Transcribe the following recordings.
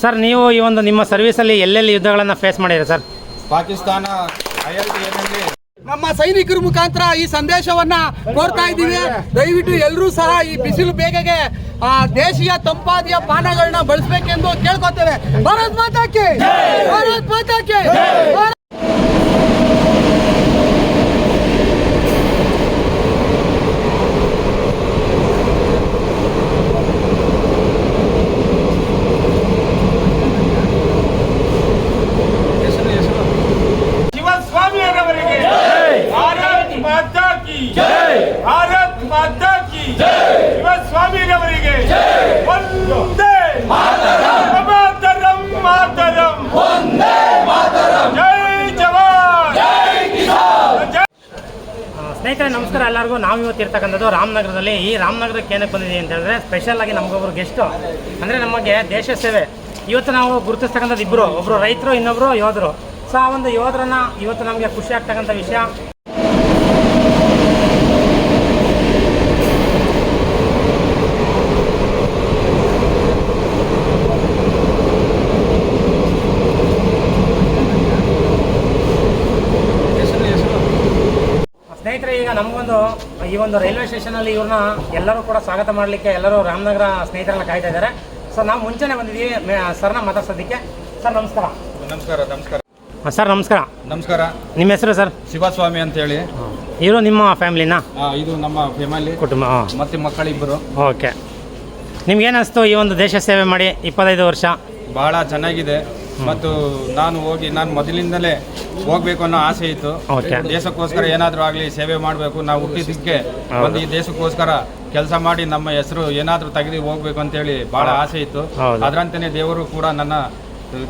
Sir ನೀವು ಈ ಒಂದು ನಿಮ್ಮ ಸರ್ವಿಸಲ್ಲಿ ಎಲ್ಲೆಲ್ಲಿ ಯುದ್ಧಗಳನ್ನು ಫೇಸ್ ಮಾಡಿದ್ರೆ ಸರ್? ಪಾಕಿಸ್ತಾನ ನಮ್ಮ ಸೈನಿಕರ ಮುಖಾಂತರ ಈ ಸಂದೇಶವನ್ನ ಕೋರ್ತಾ ಇದ್ದೀವಿ. ದಯವಿಟ್ಟು ಎಲ್ಲರೂ ಸಹ ಈ ಬಿಸಿಲು ಬೇಗೆಗೆ ಆ ದೇಶೀಯ ತಂಪಾದಿಯ ಪಾನಗಳನ್ನ ಬಳಸಬೇಕೆಂದು ಕೇಳ್ಕೊತೇವೆ. ಭಾರತ್ ಮಾತಾಕೆ ಭಾರತ್ ಮಾತಾಕ್ಕೆ ಶಿವಸ್ವಾಮಿಯವರಿಗೆ ಭಾರತ್ ಮಾತಾ ಕಿ ಭಾರತ್ ಮಾತಾ ಕಿ ಶಿವಸ್ವಾಮಿಯವರಿಗೆ ಒಂದೇ ಮಾತರಂ ಮಾತರಂ ಜೈ ಜವಾನ್ ಜೈ ಆ, ಸ್ನೇಹಿತರೆ, ನಮಸ್ಕಾರ ಎಲ್ಲರಿಗೂ. ನಾವು ಇವತ್ತು ಇರ್ತಕ್ಕಂಥದ್ದು ರಾಮನಗರದಲ್ಲಿ. ಈ ರಾಮನಗರಕ್ಕೆ ಏನಕ್ಕೆ ಬಂದಿದ್ದೀವಿ ಅಂತ ಹೇಳಿದ್ರೆ ಸ್ಪೆಷಲ್ ಆಗಿ ನಮಗೊಬ್ಬರು ಗೆಸ್ಟು ಅಂದರೆ ನಮಗೆ ದೇಶ ಸೇವೆ. ಇವತ್ತು ನಾವು ಗುರುತಿಸ್ತಕ್ಕಂಥದ್ದು ಇಬ್ಬರು ಒಬ್ಬರು ರೈತರು ಇನ್ನೊಬ್ಬರು ಯೋಧರು. ಸೊ ಆ ಒಂದು ಯೋಧರನ್ನ ಇವತ್ತು ನಮಗೆ ಖುಷಿ ಆಗ್ತಕ್ಕಂಥ ವಿಷಯ ಸ್ನೇಹಿತರೆ ಈಗ ನಮಗೊಂದು ಈ ಒಂದು ರೈಲ್ವೆ ಸ್ಟೇಷನಲ್ಲಿ ಇವ್ರನ್ನ ಎಲ್ಲರೂ ಕೂಡ ಸ್ವಾಗತ ಮಾಡಲಿಕ್ಕೆ ಎಲ್ಲರೂ ರಾಮನಗರ ಸ್ನೇಹಿತರನ್ನ ಕಾಯ್ತಾ ಇದ್ದಾರೆ. ಸರ್ ನಾವು ಮುಂಚೆನೇ ಬಂದಿದ್ದೀವಿ. ಸರ್ನ ಮಾತಾಡ್ಸೋದಕ್ಕೆ. ಸರ್ ನಮಸ್ಕಾರ. ನಮಸ್ಕಾರ ನಮಸ್ಕಾರ. ಸರ್ ನಮಸ್ಕಾರ. ನಮಸ್ಕಾರ. ನಿಮ್ಮ ಹೆಸರು ಸರ್? ಶಿವಸ್ವಾಮಿ ಅಂತ ಹೇಳಿ ಇವರು ನಿಮ್ಮ ಫ್ಯಾಮಿಲಿನ? ಇದು ನಮ್ಮ ಫ್ಯಾಮಿಲಿ ಕುಟುಂಬ ಮತ್ತೆ ಮಕ್ಕಳಿಬ್ಬರು. ಓಕೆ. ನಿಮ್ಗೇನು ಅನಿಸ್ತು ಈ ಒಂದು ದೇಶ ಸೇವೆ ಮಾಡಿ ಇಪ್ಪತ್ತೈದು ವರ್ಷ? ಭಾಳ ಚೆನ್ನಾಗಿದೆ. ಮತ್ತು ನಾನು ಹೋಗಿ ನಾನು ಮೊದಲಿಂದಲೇ ಹೋಗ್ಬೇಕು ಅನ್ನೋ ಆಸೆ ಇತ್ತು Okay. ದೇಶಕ್ಕೋಸ್ಕರ ಏನಾದರೂ ಆಗಲಿ ಸೇವೆ ಮಾಡಬೇಕು ನಾವು ಹುಟ್ಟಿದ್ದಕ್ಕೆ. ಒಂದು ಈ ದೇಶಕ್ಕೋಸ್ಕರ ಕೆಲಸ ಮಾಡಿ ನಮ್ಮ ಹೆಸರು ಏನಾದರೂ ತೆಗೆದು ಹೋಗ್ಬೇಕು ಅಂತೇಳಿ ಬಹಳ ಆಸೆ ಇತ್ತು ಹೌದು. ಅದರಂತೆಯೇ ದೇವರು ಕೂಡ ನನ್ನ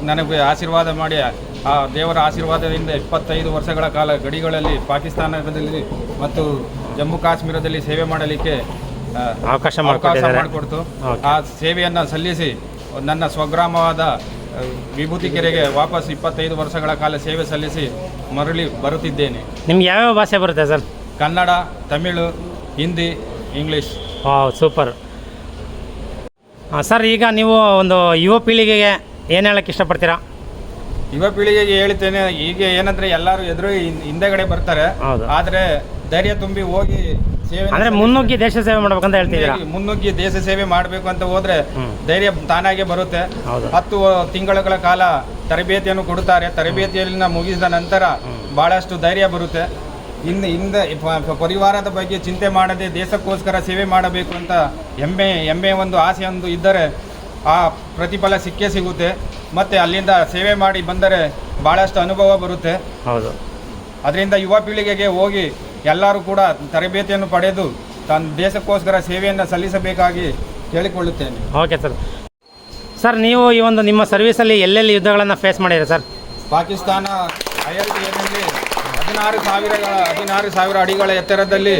ನನಗೆ ಆಶೀರ್ವಾದ ಮಾಡಿ ಆ ದೇವರ ಆಶೀರ್ವಾದದಿಂದ ಇಪ್ಪತ್ತೈದು ವರ್ಷಗಳ ಕಾಲ ಗಡಿಗಳಲ್ಲಿ ಪಾಕಿಸ್ತಾನದಲ್ಲಿ ಮತ್ತು ಜಮ್ಮು ಕಾಶ್ಮೀರದಲ್ಲಿ ಸೇವೆ ಮಾಡಲಿಕ್ಕೆ ಆ, ಅವಕಾಶ ಅವಕಾಶ ಮಾಡಿಕೊಟ್ಟಿದ್ದಾರೆ ಮಾಡಿಕೊಡ್ತು Okay. ಆ ಸೇವೆಯನ್ನು ಸಲ್ಲಿಸಿ ನನ್ನ ಸ್ವಗ್ರಾಮವಾದ ವಿಭೂತಿ ಕೆರೆಗೆ ವಾಪಸ್ ಇಪ್ಪತ್ತೈದು ವರ್ಷಗಳ ಕಾಲ ಸೇವೆ ಸಲ್ಲಿಸಿ ಮರಳಿ ಬರುತ್ತಿದ್ದೇನೆ. ನಿಮ್ಗೆ ಯಾವ್ಯಾವ ಭಾಷೆ ಬರುತ್ತೆ ಸರ್? ಕನ್ನಡ ತಮಿಳು ಹಿಂದಿ ಇಂಗ್ಲಿಷ್. ಹಾ ಸೂಪರ್. ಸರ್ ಈಗ ನೀವು ಒಂದು ಯುವ ಪೀಳಿಗೆಗೆ ಏನು ಹೇಳಕ್ಕೆ ಇಷ್ಟಪಡ್ತೀರಾ? ಯುವ ಪೀಳಿಗೆಗೆ ಹೇಳ್ತೇನೆ ಈಗ ಏನಂದ್ರೆ ಎಲ್ಲರೂ ಎದುರು ಹಿಂದೆಗಡೆ ಬರ್ತಾರೆ. ಆದ್ರೆ ಧೈರ್ಯ ತುಂಬಿ ಹೋಗಿ ಸೇವೆ ಅಂದ್ರೆ ಮುನ್ನುಗ್ಗಿ ದೇಶ ಸೇವೆ ಮಾಡ್ಬೇಕಂತ ಹೇಳ್ತಿದ್ದೀರಾ? ಮುನ್ನುಗ್ಗಿ ದೇಶ ಸೇವೆ ಮಾಡಬೇಕು ಅಂತ ಹೋದ್ರೆ ಧೈರ್ಯ ತಾನಾಗೆ ಬರುತ್ತೆ. ಹತ್ತು ತಿಂಗಳುಗಳ ಕಾಲ ತರಬೇತಿಯನ್ನು ಕೊಡುತ್ತಾರೆ. ತರಬೇತಿಯಲ್ಲಿ ಮುಗಿಸಿದ ನಂತರ ಬಹಳಷ್ಟು ಧೈರ್ಯ ಬರುತ್ತೆ. ಇನ್ನು ಹಿಂದೆ ಪರಿವಾರದ ಬಗ್ಗೆ ಚಿಂತೆ ಮಾಡದೆ ದೇಶಕ್ಕೋಸ್ಕರ ಸೇವೆ ಮಾಡಬೇಕು ಅಂತ ಹೆಮ್ಮೆ ಹೆಮ್ಮೆ ಒಂದು ಆಸೆ ಒಂದು ಇದ್ದರೆ ಆ ಪ್ರತಿಫಲ ಸಿಕ್ಕೇ ಸಿಗುತ್ತೆ. ಮತ್ತೆ ಅಲ್ಲಿಂದ ಸೇವೆ ಮಾಡಿ ಬಂದರೆ ಬಹಳಷ್ಟು ಅನುಭವ ಬರುತ್ತೆ. ಹೌದು. ಅದರಿಂದ ಯುವ ಪೀಳಿಗೆಗೆ ಹೋಗಿ ಎಲ್ಲರೂ ಕೂಡ ತರಬೇತಿಯನ್ನು ಪಡೆದು ತನ್ನ ದೇಶಕ್ಕೋಸ್ಕರ ಸೇವೆಯನ್ನು ಸಲ್ಲಿಸಬೇಕಾಗಿ ಕೇಳಿಕೊಳ್ಳುತ್ತೇನೆ. Okay sir. ಸರ್ ನೀವು ಈ ಒಂದು ನಿಮ್ಮ ಸರ್ವಿಸಲ್ಲಿ ಎಲ್ಲೆಲ್ಲಿ ಯುದ್ಧಗಳನ್ನು ಫೇಸ್ ಮಾಡಿದ್ದೀರಾ ಸರ್? ಪಾಕಿಸ್ತಾನ ಐಎಲ್ಟಿಯಲ್ಲಿ ಹದಿನಾರು ಸಾವಿರಗಳ ಹದಿನಾರು ಸಾವಿರ ಅಡಿಗಳ ಎತ್ತರದಲ್ಲಿ.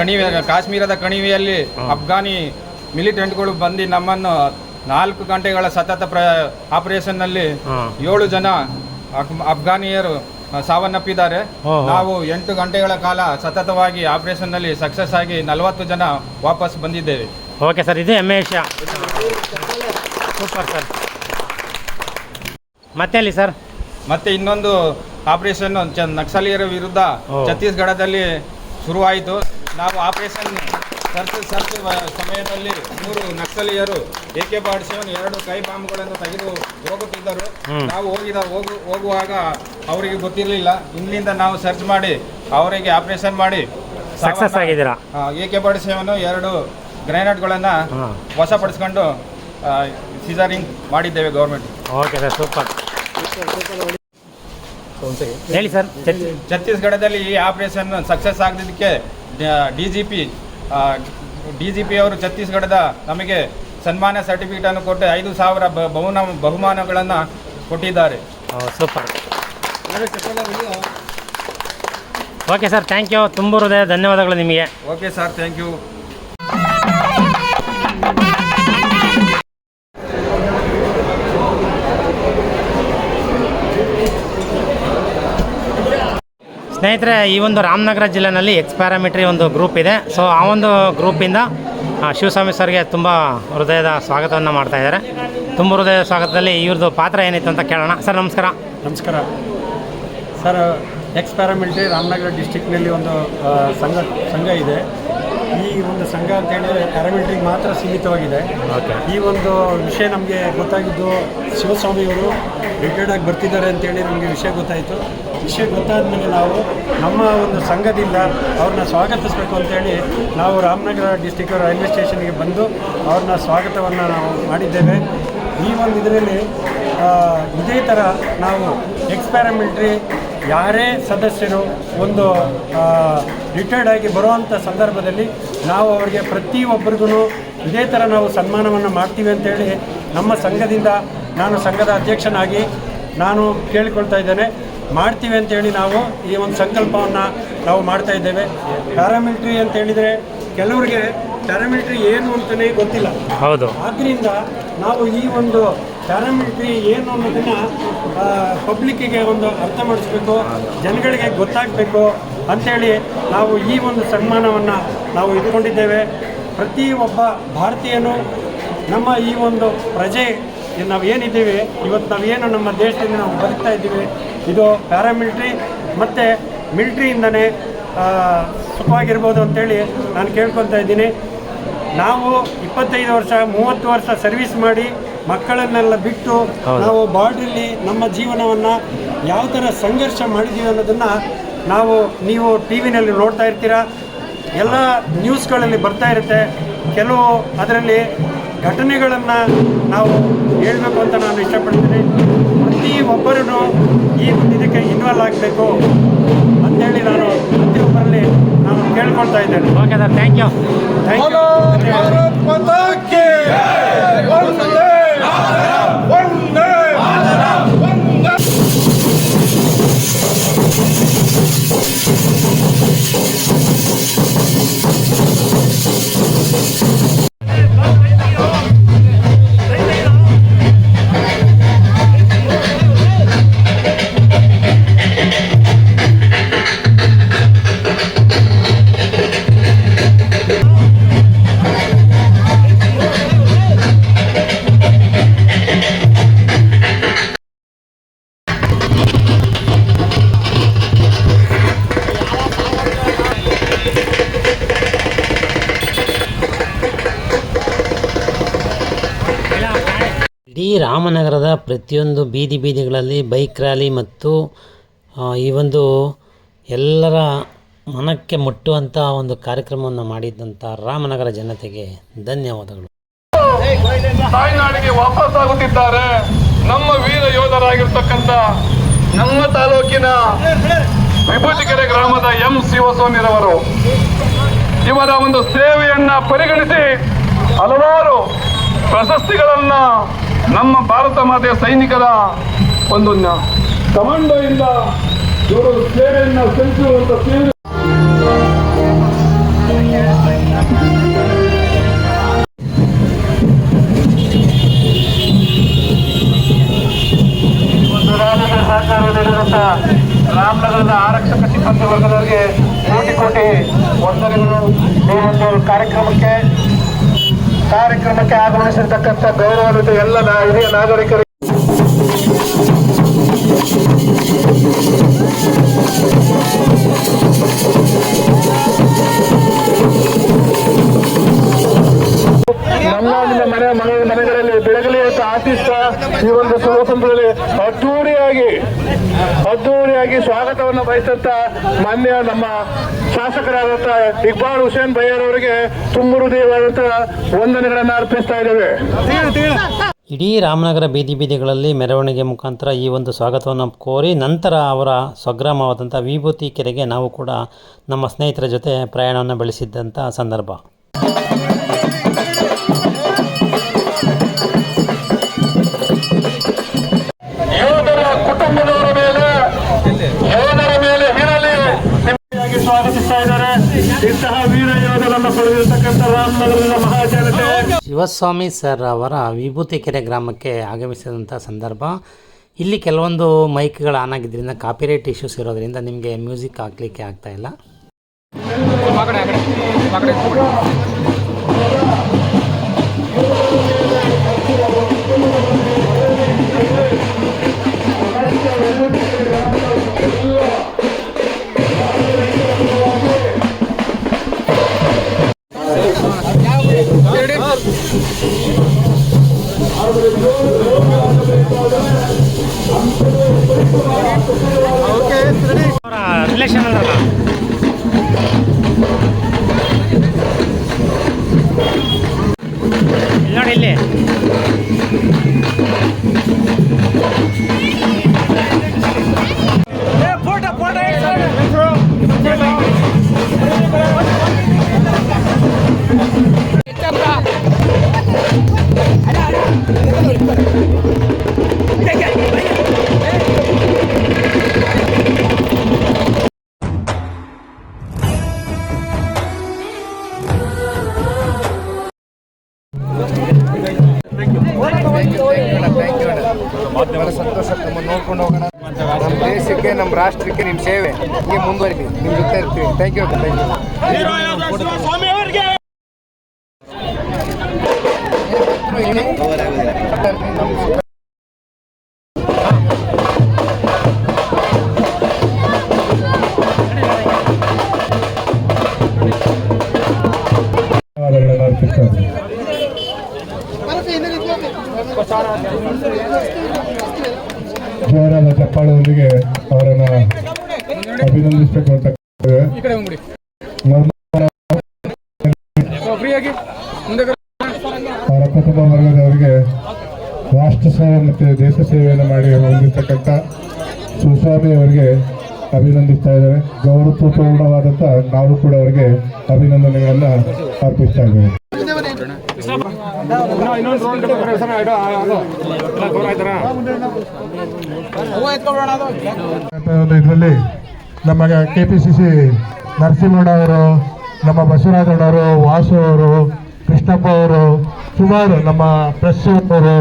ಕಣಿವೆ ಕಾಶ್ಮೀರದ ಕಣಿವೆಯಲ್ಲಿ ಅಫ್ಘಾನಿ ಮಿಲಿಟೆಂಟ್ಗಳು ಬಂದು ನಮ್ಮನ್ನು ನಾಲ್ಕು ಗಂಟೆಗಳ ಸತತ ಪ್ರ ಆಪರೇಷನ್ನಲ್ಲಿ ಏಳು ಜನ ಅಫ್ಘಾನಿಯರು ಸಾವನ್ನಪ್ಪಿದ್ದಾರೆ. ನಾವು ಎಂಟು ಗಂಟೆಗಳ ಕಾಲ ಸತತವಾಗಿ ಆಪರೇಷನ್ನಲ್ಲಿ ಸಕ್ಸಸ್ ಆಗಿ ನಲವತ್ತು ಜನ ವಾಪಸ್ ಬಂದಿದ್ದೇವೆ. ಓಕೆ ಸರ್ ಇದು ಹೆಮ್ಮೆ ವಿಷಯ ಸೂಪರ್ ಸರ್ ಮತ್ತೆ ಅಲ್ಲಿ ಸರ್ ಮತ್ತೆ ಇನ್ನೊಂದು ಆಪರೇಷನ್ ನಕ್ಸಲೀಯರ ವಿರುದ್ಧ ಛತ್ತೀಸ್ಗಢದಲ್ಲಿ ಶುರುವಾಯಿತು. ನಾವು ಆಪರೇಷನ್ ಸರ್ಚ್ ಸರ್ಚ್ ಸಮಯದಲ್ಲಿ ಮೂರು ನಕ್ಸಲೀಯರು ಎ ಕೆ ಸೆವೆನ್ ಎರಡು ಕೈ ಬಾಂಬ್ಗಳನ್ನು ತೆಗೆದು ಹೋಗುತ್ತಿದ್ದರು. ನಾವು ಹೋಗಿದ ಹೋಗು ಹೋಗುವಾಗ ಅವರಿಗೆ ಗೊತ್ತಿರಲಿಲ್ಲ. ಇಲ್ಲಿಂದ ನಾವು ಸರ್ಚ್ ಮಾಡಿ ಅವರಿಗೆ ಆಪರೇಷನ್ ಮಾಡಿ ಸಕ್ಸಸ್ ಆಗಿದ್ದೀರಾ? ಎ ಕೆ ಬಾಡ್ ಸೆವೆನ್ ಎರಡು ಗ್ರೆನೇಡ್ಗಳನ್ನು ವಶಪಡಿಸ್ಕೊಂಡು ಸಿಜರಿಂಗ್ ಮಾಡಿದ್ದೇವೆ ಗೌರ್ಮೆಂಟ್ ಓಕೆ ಸರ್ ಸೂಪರ್ ಹೇಳಿ ಸರ್ ಛತ್ತೀಸ್ಗಢದಲ್ಲಿ ಈ operation success ಆಗದಿದ್ದಕ್ಕೆ D G P D G P ಅವರು ಛತ್ತೀಸ್ಗಢದ ನಮಗೆ ಸನ್ಮಾನ ಸರ್ಟಿಫಿಕೇಟ್ ಅನ್ನು ಕೊಟ್ಟು ಐದು ಸಾವಿರ ಬಹುನ ಬಹುಮಾನಗಳನ್ನು ಕೊಟ್ಟಿದ್ದಾರೆ. Super. Okay sir thank you. ತುಂಬ ಹೃದಯ ಧನ್ಯವಾದಗಳು ನಿಮಗೆ. Okay sir thank you. ಸ್ನೇಹಿತರೆ, ಈ ಒಂದು ರಾಮನಗರ ಜಿಲ್ಲೆನಲ್ಲಿ ಎಕ್ಸ್ ಪ್ಯಾರಾಮಿಟ್ರಿ ಒಂದು ಗ್ರೂಪ್ ಇದೆ. ಸೊ ಆ ಒಂದು ಗ್ರೂಪಿಂದ ಶಿವಸ್ವಾಮಿ ಸರ್ಗೆ ತುಂಬ ಹೃದಯದ ಸ್ವಾಗತವನ್ನು ಮಾಡ್ತಾ ಇದ್ದಾರೆ. ತುಂಬ ಹೃದಯದ ಸ್ವಾಗತದಲ್ಲಿ ಇವ್ರದ್ದು ಪಾತ್ರ ಏನಿತ್ತು ಅಂತ ಕೇಳೋಣ. ಸರ್, ನಮಸ್ಕಾರ. ನಮಸ್ಕಾರ. ಸರ್ ಎಕ್ಸ್ ರಾಮನಗರ ಡಿಸ್ಟಿಕ್ನಲ್ಲಿ ಒಂದು ಸಂಘ ಸಂಘ ಇದೆ. ಈ ಒಂದು ಸಂಘ ಅಂತ ಹೇಳಿದರೆ ಪ್ಯಾರಾಮಿಲಿಟ್ರಿಗೆ ಮಾತ್ರ ಸೀಮಿತವಾಗಿದೆ. ಈ ಒಂದು ವಿಷಯ ನಮಗೆ ಗೊತ್ತಾಗಿದ್ದು ಶಿವಸ್ವಾಮಿಯವರು ರಿಟೈರ್ಡ್ ಆಗಿ ಬರ್ತಿದ್ದಾರೆ ಅಂತೇಳಿ ನಮಗೆ ವಿಷಯ ಗೊತ್ತಾಯಿತು. ವಿಷಯ ಗೊತ್ತಾದ ಮೇಲೆ ನಾವು ನಮ್ಮ ಒಂದು ಸಂಘದಿಂದ ಅವ್ರನ್ನ ಸ್ವಾಗತಿಸಬೇಕು ಅಂತೇಳಿ ನಾವು ರಾಮನಗರ ಡಿಸ್ಟಿಕ್ ರೈಲ್ವೆ ಸ್ಟೇಷನ್ಗೆ ಬಂದು ಅವ್ರನ್ನ ಸ್ವಾಗತವನ್ನು ನಾವು ಮಾಡಿದ್ದೇವೆ. ಈ ಒಂದು ಇದರಲ್ಲಿ ಇದೇ ಥರ ನಾವು ಎಕ್ಸ್ ಪ್ಯಾರಾಮಿಲಿಟ್ರಿ ಯಾರೇ ಸದಸ್ಯರು ಒಂದು ರಿಟೈರ್ಡ್ ಆಗಿ ಬರುವಂಥ ಸಂದರ್ಭದಲ್ಲಿ ನಾವು ಅವರಿಗೆ ಪ್ರತಿಯೊಬ್ಬರಿಗೂ ಇದೇ ಥರ ನಾವು ಸನ್ಮಾನವನ್ನು ಮಾಡ್ತೀವಿ ಅಂತೇಳಿ ನಮ್ಮ ಸಂಘದಿಂದ ನಾನು ಸಂಘದ ಅಧ್ಯಕ್ಷನಾಗಿ ನಾನು ಕೇಳಿಕೊಳ್ತಾ ಇದ್ದೇನೆ. ಮಾಡ್ತೀವಿ ಅಂತೇಳಿ ನಾವು ಈ ಒಂದು ಸಂಕಲ್ಪವನ್ನು ನಾವು ಮಾಡ್ತಾ ಇದ್ದೇವೆ. ಪ್ಯಾರಾಮಿಲಿಟ್ರಿ ಅಂತ ಹೇಳಿದರೆ ಕೆಲವರಿಗೆ ಪ್ಯಾರಾಮಿಲಿಟ್ರಿ ಏನು ಅಂತಲೇ ಗೊತ್ತಿಲ್ಲ. ಹೌದು. ಆದ್ದರಿಂದ ನಾವು ಈ ಒಂದು ಪ್ಯಾರಾಮಿಲಿಟ್ರಿ ಏನು ಅನ್ನೋದನ್ನ ಪಬ್ಲಿಕ್ಕಿಗೆ ಒಂದು ಅರ್ಥ ಮಾಡಿಸ್ಬೇಕು, ಜನಗಳಿಗೆ ಗೊತ್ತಾಗಬೇಕು ಅಂಥೇಳಿ ನಾವು ಈ ಒಂದು ಸನ್ಮಾನವನ್ನು ನಾವು ಇಟ್ಕೊಂಡಿದ್ದೇವೆ. ಪ್ರತಿ ಒಬ್ಬ ಭಾರತೀಯನು ನಮ್ಮ ಈ ಒಂದು ಪ್ರಜೆ ನಾವು ಏನಿದ್ದೀವಿ, ಇವತ್ತು ನಾವೇನು ನಮ್ಮ ದೇಶದಿಂದ ನಾವು ಬದುಕ್ತಾ ಇದ್ದೀವಿ, ಇದು ಪ್ಯಾರಾಮಿಲಿಟ್ರಿ ಮತ್ತು ಮಿಲ್ಟ್ರಿಯಿಂದನೇ ಸುಖವಾಗಿರ್ಬೋದು ಅಂತೇಳಿ ನಾನು ಕೇಳ್ಕೊತಾ ಇದ್ದೀನಿ. ನಾವು ಇಪ್ಪತ್ತೈದು ವರ್ಷ, ಮೂವತ್ತು ವರ್ಷ ಸರ್ವಿಸ್ ಮಾಡಿ ಮಕ್ಕಳನ್ನೆಲ್ಲ ಬಿಟ್ಟು ನಾವು ಬಾರ್ಡ್ರಲ್ಲಿ ನಮ್ಮ ಜೀವನವನ್ನು ಯಾವ ಥರ ಸಂಘರ್ಷ ಮಾಡಿದ್ದೀವಿ ಅನ್ನೋದನ್ನು ನಾವು ನೀವು ಟಿ ವಿನಲ್ಲಿ ನೋಡ್ತಾ ಇರ್ತೀರ? ಎಲ್ಲ ನ್ಯೂಸ್ಗಳಲ್ಲಿ ಬರ್ತಾ ಇರುತ್ತೆ. ಕೆಲವು ಅದರಲ್ಲಿ ಘಟನೆಗಳನ್ನು ನಾವು ಹೇಳಬೇಕು ಅಂತ ನಾನು ಇಷ್ಟಪಡ್ತೀನಿ. ಪ್ರತಿ ಒಬ್ಬರೂ ಈ ಒಂದು ಇದಕ್ಕೆ ಇನ್ವಾಲ್ವ್ ಆಗಬೇಕು ಅಂತೇಳಿ ನಾನು ಪ್ರತಿಯೊಬ್ಬರಲ್ಲಿ ನಾನು ಕೇಳ್ಕೊಳ್ತಾ ಇದ್ದೇನೆ. Okay sir thank you thank you Bharat Mata ರಾಮನಗರದ ಪ್ರತಿಯೊಂದು ಬೀದಿ ಬೀದಿಗಳಲ್ಲಿ ಬೈಕ್ ರ್ಯಾಲಿ ಮತ್ತು ಈ ಒಂದು ಎಲ್ಲರ ಮನಕ್ಕೆ ಮುಟ್ಟುವಂಥ ಒಂದು ಕಾರ್ಯಕ್ರಮವನ್ನು ಮಾಡಿದ್ದಂಥ ರಾಮನಗರ ಜನತೆಗೆ ಧನ್ಯವಾದಗಳು. ತಾಯ್ನಾಡಿಗೆ ವಾಪಸ್ ಆಗುತ್ತಿದ್ದಾರೆ. ನಮ್ಮ ವೀರ ಯೋಧರಾಗಿರ್ತಕ್ಕಂಥ ನಮ್ಮ ತಾಲೂಕಿನ ವಿಭೂತಿಕೆರೆ ಗ್ರಾಮದ ಎಂ ಶಿವಸ್ವಾಮಿರವರು ಇವರ ಒಂದು ಸೇವೆಯನ್ನ ಪರಿಗಣಿಸಿ ಹಲವಾರು ಪ್ರಶಸ್ತಿಗಳನ್ನ ನಮ್ಮ ಭಾರತ ಮಾತೆಯ ಸೈನಿಕರ ಒಂದು ನ- ಕಮಾಂಡೋಯಿಂದ ಇವರು ಸೇವೆಯನ್ನ ಸಲ್ಲಿಸುವಂತ ಸೇವೆ ನೀಡಿದಂತ ರಾಮನಗರದ ಆರಕ್ಷಕ ಸಿಬ್ಬಂದಿ ವರ್ಗದವರಿಗೆ ಕೋಟಿ ಕೋಟಿ ವಂದನೆಗಳು. ಈ ಒಂದು ಕಾರ್ಯಕ್ರಮಕ್ಕೆ ಕಾರ್ಯಕ್ರಮಕ್ಕೆ ಆಗಮಿಸಿರ್ತಕ್ಕಂಥ ಗೌರವಾನ್ವಿತ ಎಲ್ಲ ಹಿರಿಯ ನಾಗರಿಕರು ನಮ್ಮ ಮನೆ ಮನೆ, ಮನೆಗಳಲ್ಲಿ ಬೆಳಗಲಿ ಅಂತ ಆಶಿಸ್ತಾ ಈ ಒಂದು ಶುಭ ಸಂದರ್ಭದಲ್ಲಿ ಅದ್ದೂರಿಯಾಗಿ ಅದ್ದೂರಿಯಾಗಿ ಸ್ವಾಗತವನ್ನು ಬಯಸಂತ ಮಾನ್ಯ ನಮ್ಮ ಶಾಸಕರಾದಂತ ಇಕ್ಬಾಲ್ ಹುಸೇನ್ ಬಯ್ಯರವರಿಗೆ ತುಂಬ ವಂದನೆಗಳನ್ನು ಅರ್ಪಿಸ್ತಾ ಇದ್ದೇವೆ. ಇಡೀ ರಾಮನಗರ ಬೀದಿ ಬೀದಿಗಳಲ್ಲಿ ಮೆರವಣಿಗೆ ಮುಖಾಂತರ ಈ ಒಂದು ಸ್ವಾಗತವನ್ನು ಕೋರಿ ನಂತರ ಅವರ ಸ್ವಗ್ರಾಮವಾದಂಥ ವಿಭೂತಿ ಕೆರೆಗೆ ನಾವು ಕೂಡ ನಮ್ಮ ಸ್ನೇಹಿತರ ಜೊತೆ ಪ್ರಯಾಣವನ್ನು ಬೆಳೆಸಿದ್ದಂಥ ಸಂದರ್ಭ. ಶಿವಸ್ವಾಮಿ ಸರ್ ಅವರ ವಿಭೂತಿ ಕೆರೆ ಗ್ರಾಮಕ್ಕೆ ಆಗಮಿಸಿದಂಥ ಸಂದರ್ಭ. ಇಲ್ಲಿ ಕೆಲವೊಂದು ಮೈಕ್ಗಳು ಆನ್ ಆಗಿದ್ದರಿಂದ ಕಾಪಿರೈಟ್ ಇಶ್ಯೂಸ್ ಇರೋದ್ರಿಂದ ನಿಮಗೆ ಮ್ಯೂಸಿಕ್ ಹಾಕ್ಲಿಕ್ಕೆ ಆಗ್ತಾ ಇಲ್ಲ. ಹೀಗೆ ಮುಂದುವರಿತೀವಿ ನಿಮ್ಮ ಜೊತೆ ಇರ್ತೀವಿ. ಥ್ಯಾಂಕ್ ಯು ಥ್ಯಾಂಕ್ ಯು ಅವರ ಕುಟುಂಬ ವರ್ಗದವರಿಗೆ ರಾಷ್ಟ್ರ ಸೇವೆ ಮತ್ತು ದೇಶ ಸೇವೆಯನ್ನು ಮಾಡಿ ಹೊಂದಿರ್ತಕ್ಕಂಥ ಸುಸ್ವಾಮಿ ಅವರಿಗೆ ಅಭಿನಂದಿಸ್ತಾ ಇದ್ದಾರೆ. ಗೌರವಪೂರ್ಣವಾದಂಥ ನಾವು ಕೂಡ ಅವರಿಗೆ ಅಭಿನಂದನೆಗಳನ್ನು ಅರ್ಪಿಸ್ತಾ ಇದ್ದೇವೆ ಇದರಲ್ಲಿ ನಮ್ಮ K P C C Narasimhanna ಅವರು ನಮ್ಮ ಬಸವರಾಜಣ್ಣವರು, ವಾಸು ಅವರು ಕೃಷ್ಣಪ್ಪ ಅವರು ಸುಮಾರು ನಮ್ಮ ಪ್ರೆಸ್ ಅವರು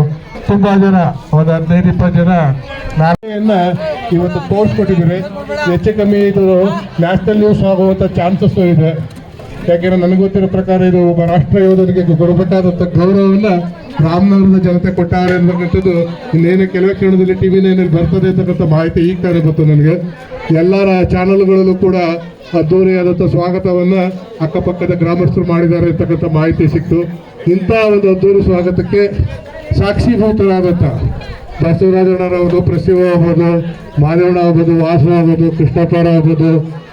ತುಂಬಾ ಜನ, ಒಂದು ಹದಿನೈದು, ಇಪ್ಪತ್ತು ಜನ ನಾಳೆಯನ್ನ ಇವತ್ತು ತೋರಿಸ್ಕೊಟ್ಟಿದ್ದೀವಿ ಹೆಚ್ಚು ಕಮ್ಮಿ ಇದು ನ್ಯಾಷನಲ್ ನ್ಯೂಸ್ ಆಗುವಂಥ ಚಾನ್ಸಸ್ ಇದೆ. ಯಾಕೆಂದರೆ ನನಗೆ ಗೊತ್ತಿರೋ ಪ್ರಕಾರ ಇದು ರಾಷ್ಟ್ರ ಯೋಧನಿಗೆ ಕೊಡಬೇಕಾದಂಥ ಗೌರವವನ್ನ ರಾಮನಗರದ ಜನತೆ ಕೊಟ್ಟಾರೆ ಅಂತಕ್ಕಂಥದ್ದು ಇನ್ನೇನು ಕೆಲವೇ ಕ್ಷಣದಲ್ಲಿ ಟಿವಿ ನೈನಲ್ಲಿ ಬರ್ತದೆ ಅಂತಕ್ಕಂಥ ಮಾಹಿತಿ ಈಗ ತಾನೇ ಬಂತು ನನಗೆ. ಎಲ್ಲರ ಚಾನಲ್ಗಳಲ್ಲೂ ಕೂಡ ಅದ್ದೂರಿಯಾದಂಥ ಸ್ವಾಗತವನ್ನು ಅಕ್ಕಪಕ್ಕದ ಗ್ರಾಮಸ್ಥರು ಮಾಡಿದ್ದಾರೆ ಅಂತಕ್ಕಂಥ ಮಾಹಿತಿ ಸಿಕ್ತು. ಇಂಥ ಒಂದು ಅದ್ದೂರಿ ಸ್ವಾಗತಕ್ಕೆ ಸಾಕ್ಷೀಭೂತರಾದಂಥ ಬಸವರಾಜಣ್ಣರವರು ಪ್ರಸಿವ ಆಗ್ಬೋದು, ಮಾದೇವಣ್ಣ ಆಗ್ಬೋದು, ವಾಸು ಆಗ್ಬೋದು ಕೃಷ್ಣಪ್ಪರ ಆಗ್ಬೋದು,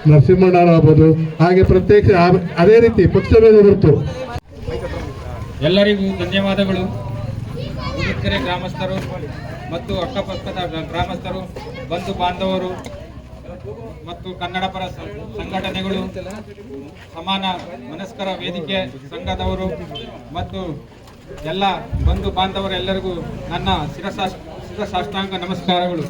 ನರಸಿಂಹಣ್ಣ ಆಗ್ಬೋದು, ಹಾಗೆ ಪ್ರತ್ಯೇಕ ಅದೇ ರೀತಿ ಪಕ್ಷಭೇದ ಹೊರತು ಎಲ್ಲರಿಗೂ ಧನ್ಯವಾದಗಳು. ಉಡುಗೆರೆ ಗ್ರಾಮಸ್ಥರು ಮತ್ತು ಅಕ್ಕಪಕ್ಕದ ಗ್ರಾಮಸ್ಥರು, ಬಂಧು ಬಾಂಧವರು ಮತ್ತು ಕನ್ನಡ ಪರ ಸಂಘಟನೆಗಳು, ಸಮಾನ ಮನಸ್ಕರ ವೇದಿಕೆ ಸಂಘದವರು ಮತ್ತು ಎಲ್ಲ ಬಂಧು ಬಾಂಧವರೆಲ್ಲರಿಗೂ ನನ್ನ ಶಿರಸಾಷ್ಟ ಶಿರಸಾಷ್ಟಾಂಗ ನಮಸ್ಕಾರಗಳು.